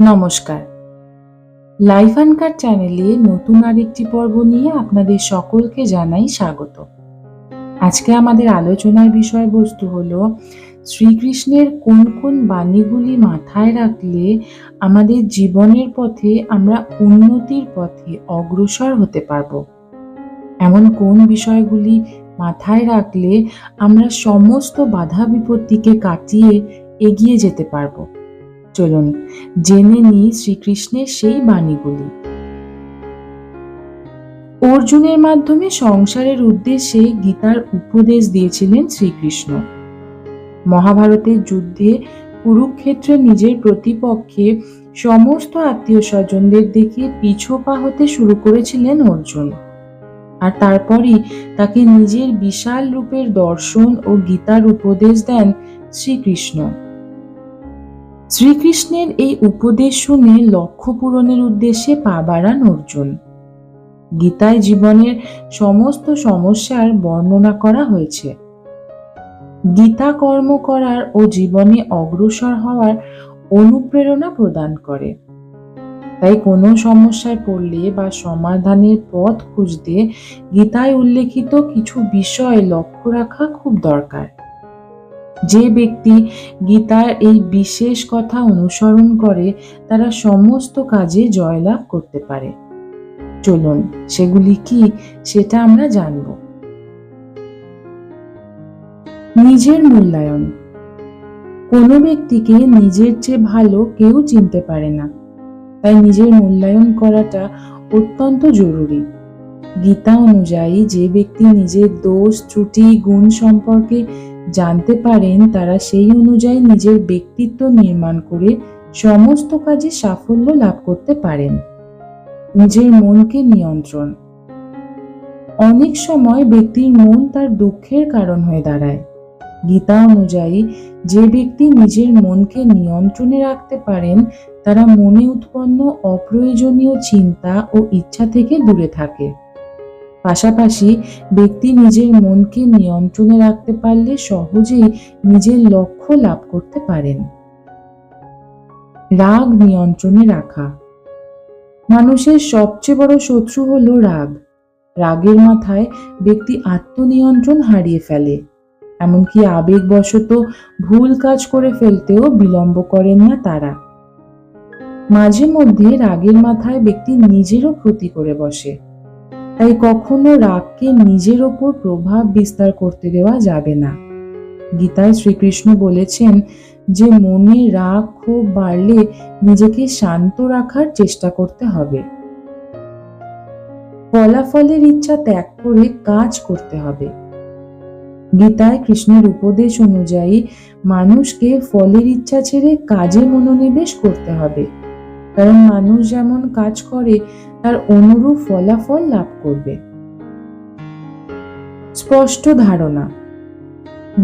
নমস্কার। লাইফ আনকার চ্যানেলে নতুন আরেকটি পর্ব নিয়ে আপনাদের সকলকে জানাই স্বাগত। আজকে আমাদের আলোচনার বিষয়বস্তু হলো, শ্রীকৃষ্ণের কোন কোন বাণীগুলি মাথায় রাখলে আমাদের জীবনের পথে আমরা উন্নতির পথে অগ্রসর হতে পারব? এমন কোন বিষয়গুলি মাথায় রাখলে আমরা সমস্ত বাধা বিপত্তিকে কাটিয়ে এগিয়ে যেতে পারব? চলুন জেনে নিই শ্রীকৃষ্ণের সেই বাণীগুলি। অর্জুনের মাধ্যমে সংসারের উদ্দেশ্যে গীতার উপদেশ দিয়েছিলেন শ্রীকৃষ্ণ। মহাভারতের যুদ্ধে কুরুক্ষেত্রে নিজের প্রতিপক্ষে সমস্ত আত্মীয় স্বজনদের দেখে পিছোপা হতে শুরু করেছিলেন অর্জুন। আর তারপরই তাকে নিজের বিশাল রূপের দর্শন ও গীতার উপদেশ দেন শ্রীকৃষ্ণ। শ্রীকৃষ্ণের এই উপদেশ শুনে লক্ষ্য পূরণের উদ্দেশ্যে পা বাড়ান অর্জুন। গীতায় জীবনের সমস্ত সমস্যার বর্ণনা করা হয়েছে। গীতা কর্ম করার ও জীবনে অগ্রসর হওয়ার অনুপ্রেরণা প্রদান করে। তাই কোনো সমস্যায় পড়লে বা সমাধানের পথ খুঁজতে গীতায় উল্লেখিত কিছু বিষয় লক্ষ্য রাখা খুব দরকার। যে ব্যক্তি গীতার এই বিশেষ কথা অনুসরণ করে, তারা সমস্ত কাজে জয়লাভ করতে পারে। চলুন, সেগুলি কি সেটা আমরা জানব। নিজের মূল্যায়ন। কোনো ব্যক্তিকে নিজের চেয়ে ভালো কেউ চিনতে পারে না। তাই নিজের মূল্যায়ন করাটা অত্যন্ত জরুরি। গীতা অনুযায়ী যে ব্যক্তি নিজের দোষ, ত্রুটি, গুণ সম্পর্কে জানতে পারেন তারা সেই অনুযায়ী নিজের ব্যক্তিত্ব নির্মাণ করে সমস্ত কাজে সাফল্য লাভ করতে পারেন। নিজের মনকে নিয়ন্ত্রণ। অনেক সময় ব্যক্তির মন তার দুঃখের কারণ হয়ে দাঁড়ায়। গীতা অনুযায়ী যে ব্যক্তি নিজের মনকে নিয়ন্ত্রণে রাখতে পারেন, তারা মনে উৎপন্ন অপ্রয়োজনীয় চিন্তা ও ইচ্ছা থেকে দূরে থাকে। পাশাপাশি ব্যক্তি নিজের মনকে নিয়ন্ত্রণে রাখতে পারলে সহজেই নিজের লক্ষ্য লাভ করতে পারেন। রাগ নিয়ন্ত্রণে রাখা। মানুষের সবচেয়ে বড় শত্রু হলো রাগ। রাগের মাথায় ব্যক্তি আত্মনিয়ন্ত্রণ হারিয়ে ফেলে। এমনকি আবেগবশত ভুল কাজ করে ফেলতেও বিলম্ব করেন না তারা। মাঝে মধ্যে রাগের মাথায় ব্যক্তি নিজেরও ক্ষতি করে বসে। তাই কখনো রাগকে নিজের ওপর প্রভাব বিস্তার করতে দেওয়া যাবে না। গীতায় শ্রীকৃষ্ণ বলেছেন যে, মনে রাগ ক্ষোভ বাড়লে নিজেকে শান্ত রাখার চেষ্টা করতে হবে। ফলাফলের ইচ্ছা ত্যাগ করে কাজ করতে হবে। গীতায় কৃষ্ণের উপদেশ অনুযায়ী মানুষকে ফলের ইচ্ছা ছেড়ে কাজে মনোনিবেশ করতে হবে। কারণ মানুষ যেমন কাজ করে তার অনুরূপ ফলাফল লাভ করবে। স্পষ্ট ধারণা।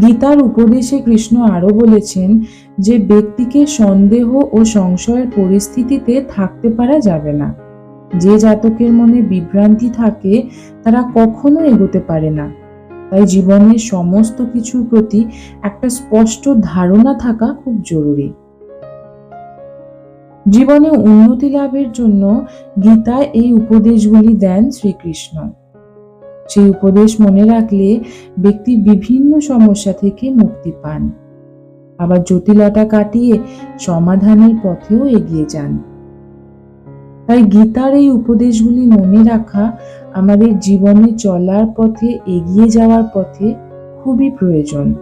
গীতার উপদেশে কৃষ্ণ আরও বলেছেন যে ব্যক্তিকে সন্দেহ ও সংশয়ের পরিস্থিতিতে থাকতে পারা যাবে না। যে জাতকের মনে বিভ্রান্তি থাকে, তারা কখনো এগোতে পারে না। তাই জীবনের সমস্ত কিছুর প্রতি একটা স্পষ্ট ধারণা থাকা খুব জরুরি। জীবনে উন্নতি লাভের জন্য গীতায় এই উপদেশগুলি দেন শ্রীকৃষ্ণ। সেই উপদেশ মনে রাখলে ব্যক্তি বিভিন্ন সমস্যা থেকে মুক্তি পান। আবার জটিলতা কাটিয়ে সমাধানের পথেও এগিয়ে যান। তাই গীতার এই উপদেশগুলি মনে রাখা আমাদের জীবনে চলার পথে, এগিয়ে যাওয়ার পথে খুবই প্রয়োজন।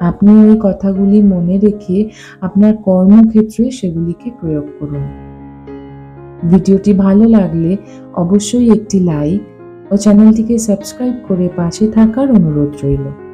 আপনি ওই কথাগুলি মনে রেখে আপনার কর্মক্ষেত্রে সেগুলিকে প্রয়োগ করুন। ভিডিওটি ভালো লাগলে অবশ্যই একটি লাইক ও চ্যানেলটিকে সাবস্ক্রাইব করে পাশে থাকার অনুরোধ রইল।